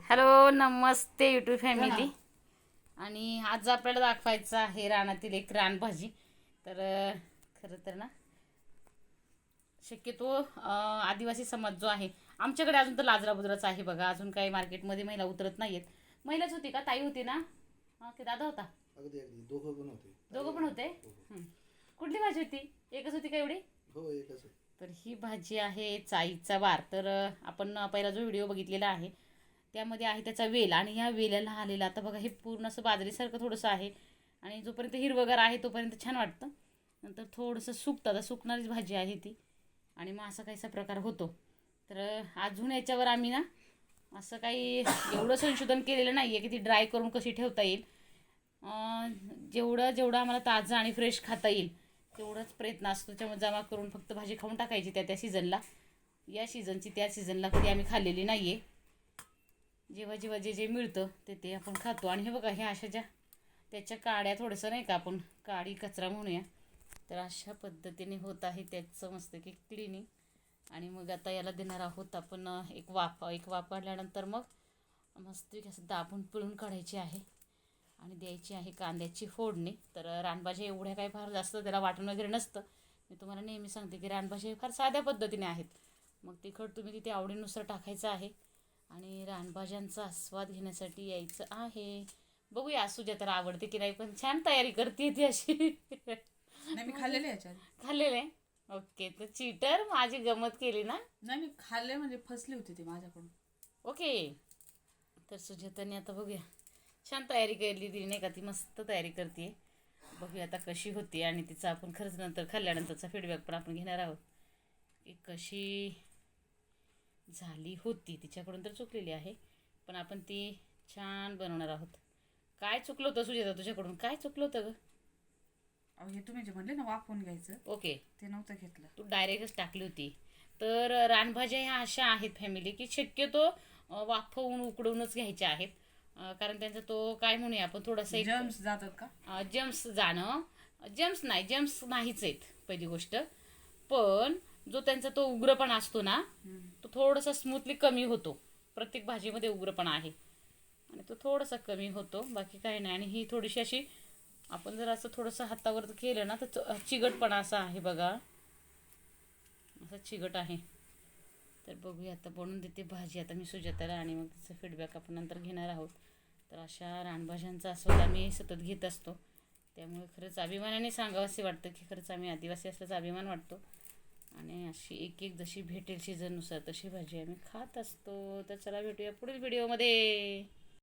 Hello नमस्ते YouTube family आणि आज आपल्याला दाखवायचं आहे रानातील एक रानभाजी. तर खरं तर ना शक्यतो आदिवासी समाज जो आहे आमच्याकडे अजून तर लाजरा बुजराच आहे बघा. अजून काही मार्केटमध्ये महिला उतरत नाहीयेत. महिलाच होती का? ताई होती ना? हा की दादा होता? दोघं पण होते. दोघं पण होते? हं. कुठली भाजी होती? एकच होती का एवढी? हो एकच. तर ही भाजी आहे चाईचा वार. तर आपण पहिला जो व्हिडिओ बघितलेला आहे त्यामध्ये आहे त्याचा वेल आणि ह्या वेल्याला आलेला आता बघा हे पूर्ण असं बाजरीसारखं थोडंसं आहे. आणि जोपर्यंत हिरवगार आहे तोपर्यंत छान वाटतं. नंतर थोडंसं सुकतं. आता सुकणारीच भाजी आहे ती. आणि मग असा काहीसा प्रकार होतो. तर अजून याच्यावर आम्ही ना असं काही एवढं संशोधन केलेलं नाही आहे की ती ड्राय करून कशी ठेवता येईल. जेवढं जेवढं आम्हाला ताजं आणि फ्रेश खाता येईल तेवढाच प्रयत्न असतो. त्यामुळे जमा करून फक्त भाजी खाऊन टाकायची त्या त्या सीझनला या सीझनची त्या सीझनला कधी आम्ही खाल्लेली नाही आहे जेव्हा जेव्हा जे जे मिळतं ते ते आपण खातो. आणि हे बघा ह्या अशा ज्या त्याच्या काड्या थोडंसं नाही का आपण काडी कचरा म्हणूया. तर अशा पद्धतीने होत आहे त्याचं मस्त की क्लिनिंग आणि मग आता याला देणार आहोत आपण एक वाफ. एक वापरल्यानंतर मग मस्त असं दाबून पिळून काढायची आहे. आणि द्यायची आहे कांद्याची फोडणी. तर रानभाज्या एवढ्या काही फार जास्त त्याला वाटण वगैरे नसतं. मी तुम्हाला नेहमी सांगते की रानभाज्या फार साध्या पद्धतीने आहेत. मग तिखट तुम्ही तिथे आवडीनुसार टाकायचं आहे. आणि रानभाज्यांचा आस्वाद घेण्यासाठी यायचं आहे. बघूया सुजाताला आवडते की नाही पण छान तयारी करते ती अशी. नाही मी खाल्लेले याच्यात. खाल्लेलं आहे? ओके तर चीटर माझी गमत केली ना? नाही मी खाल्ले म्हणजे फसली होती ती माझ्याकडून. ओके तर सुजाताने आता बघूया. छान तयारी केली तिने नाही का? ती मस्त तयारी करते बघूया आता कशी होती आणि तिचा आपण खरंच नंतर खाल्ल्यानंतरचा फीडबॅक पण आपण घेणार आहोत. की कशी झाली होती. तिच्याकडून तर चुकलेली आहे. पण आपण ती छान बनवणार आहोत. काय चुकलं होतं सुजाता तुझ्याकडून? काय चुकलं होतं ग? अहो हे तुम्ही जे म्हणले ना वाफवून घ्यायचं ओके. ते नव्हतं घेतलं. तू डायरेक्टच टाकली होती. तर रानभाज्या ह्या अशा आहेत फॅमिली की शक्यतो वाफवून उकडवूनच घ्यायच्या आहेत. अं, कारण त्यांचा तो काय म्हणूया आपण थोडासा एक जर्म्स जातात का? जम्स जाणं. जम्स नाही जम्स नाहीच आहेत पहिली गोष्ट. पण जो त्यांचा तो उग्रपणा असतो ना तो थोडासा स्मूथली कमी होतो. प्रत्येक भाजीमध्ये उग्रपणा आहे. आणि तो थोडासा कमी होतो बाकी काही नाही. आणि ही थोडीशी अशी आपण जर असं थोडंसं हातावर केलं ना तर च- चिकटपणा असा आहे बघा. असं चिकट आहे. तर बघूया आता बनवून देते भाजी. आता मी सुजाताला आणि मग तिचं फीडबॅक आपण नंतर घेणार आहोत. तर अशा रानभाज्यांचा आस्वाद आम्ही सतत घेत असतो. त्यामुळे खरंच अभिमानाने सांगावं असे वाटतं की खरंच आम्ही आदिवासी असल्याचा अभिमान वाटतो. आणि अशी एक एक जशी भेटेल सीझननुसार तशी भाजी आम्ही खात असतो. तर चला भेटूया पुढील व्हिडिओमध्ये